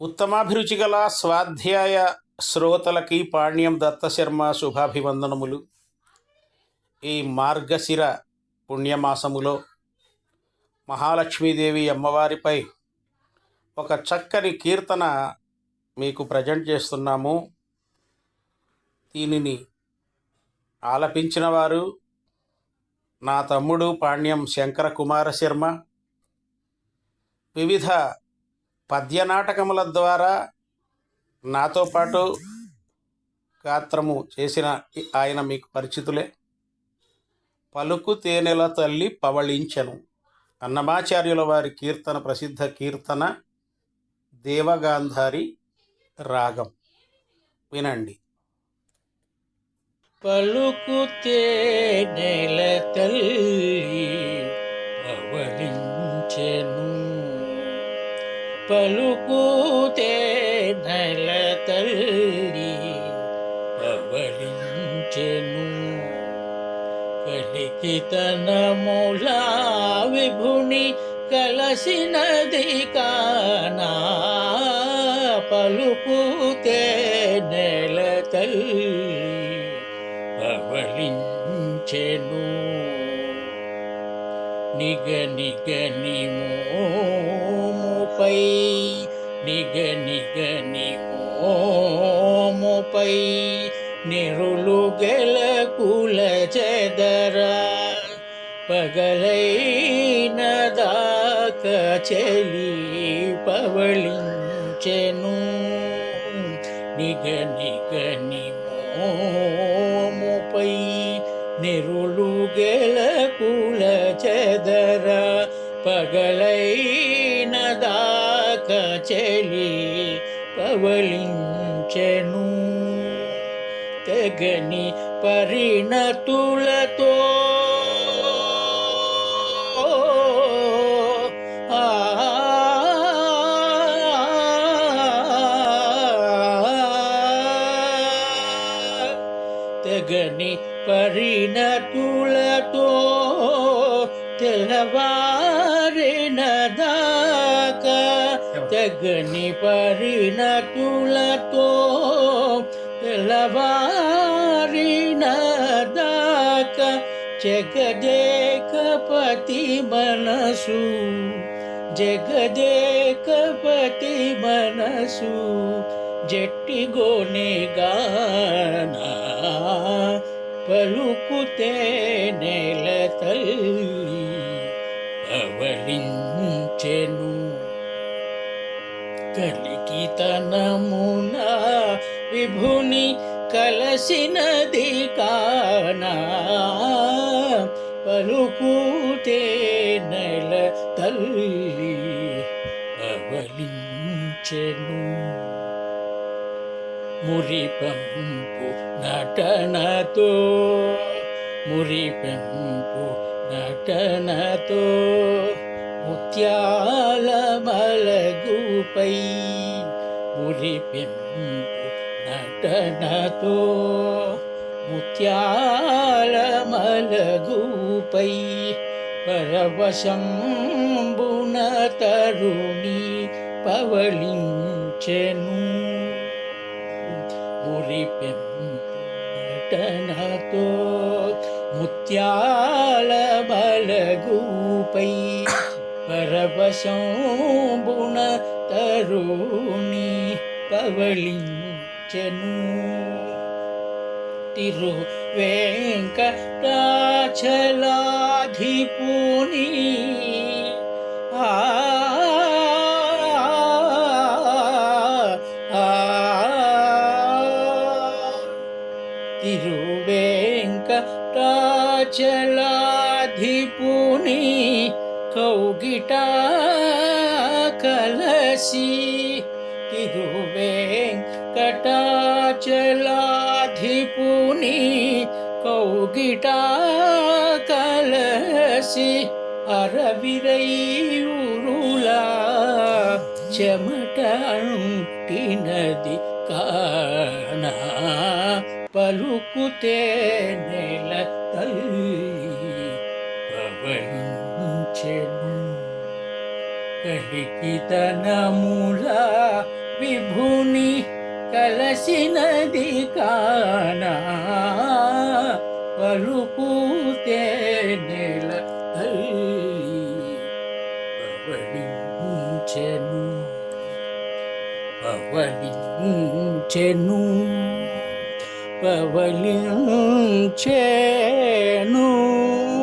ఉత్తమాభిరుచి గల స్వాధ్యాయ శ్రోతలకి పాణ్యం దత్తశర్మ శుభాభివందనములు. ఈ మార్గశిర పుణ్యమాసములో మహాలక్ష్మీదేవి అమ్మవారిపై ఒక చక్కని కీర్తన మీకు ప్రజెంట్ చేస్తున్నాము. దీనిని ఆలపించిన వారు నా తమ్ముడు పాణ్యం శంకర కుమార శర్మ. వివిధ పద్య నాటకముల ద్వారా నాతో పాటు గాత్రము చేసిన ఆయన మీకు పరిచితులే. పలుకు తేనెల తల్లి పవళించెను. అన్నమాచార్యుల వారి కీర్తన ప్రసిద్ధ కీర్తన దేవగాంధారి రాగం. వినండి. పలుకు తేనెల తల్లి పవళించెను. పలుకుతే నెల తల్లి పవళించెను కలికితనముల విభుని కలసినది కానా. పలుకుతే నెల తల్లి పవళించెను నిగ నిమో మోముపై నిగ నిగ ని ఓముపై నిరులు గల కుల చెదర. పగలైన దాక చెలి పవళించెను. నిగ నిగ ని ఓముపై నిరులు గల కుల చెదర. పగలై చెలి పవళించెను తెగని పరిణతులతో ఆ తెగని పరిణతులతో తెల్లవారిన తెగని పరిణతులతో తెల్లవారిన దాక జగదేకపతి మనసు జగదేకపతి మనసు జట్టిగోనే గానా పలుకుతే నెల తల్లి అవలించెను. కలికితనమున విభుని కలసినది కానా పలుకుతే నెల తల్లి పవళించెను మురిపెంపు నటనతో మురిపెంపు నటనతో ముత్యా మలగుపై మురిపెంపు నటనతో ముత్యాల మలగుపై పరవశంబున తరుణి పవళించెను మురిపెంటనతో ముత్యాల పరవశంబుణ తరుణి పవళించెను తిరు వెంకటాచలాధిపుని ఆ తిరువేంకటాచలాధిపుని కౌగిట కలసి తిరువేంకటాచలాధిపుని కౌగిట కలసి అరవిరయూరులా చెమట అంటినది కానా పలుకుతే నెల తల్లి పవళించెను కలికితనముల విభుని కలసినది కానా? పలుకుతే నెల పవడించెను పవడించెను పవళించెను పవళించెను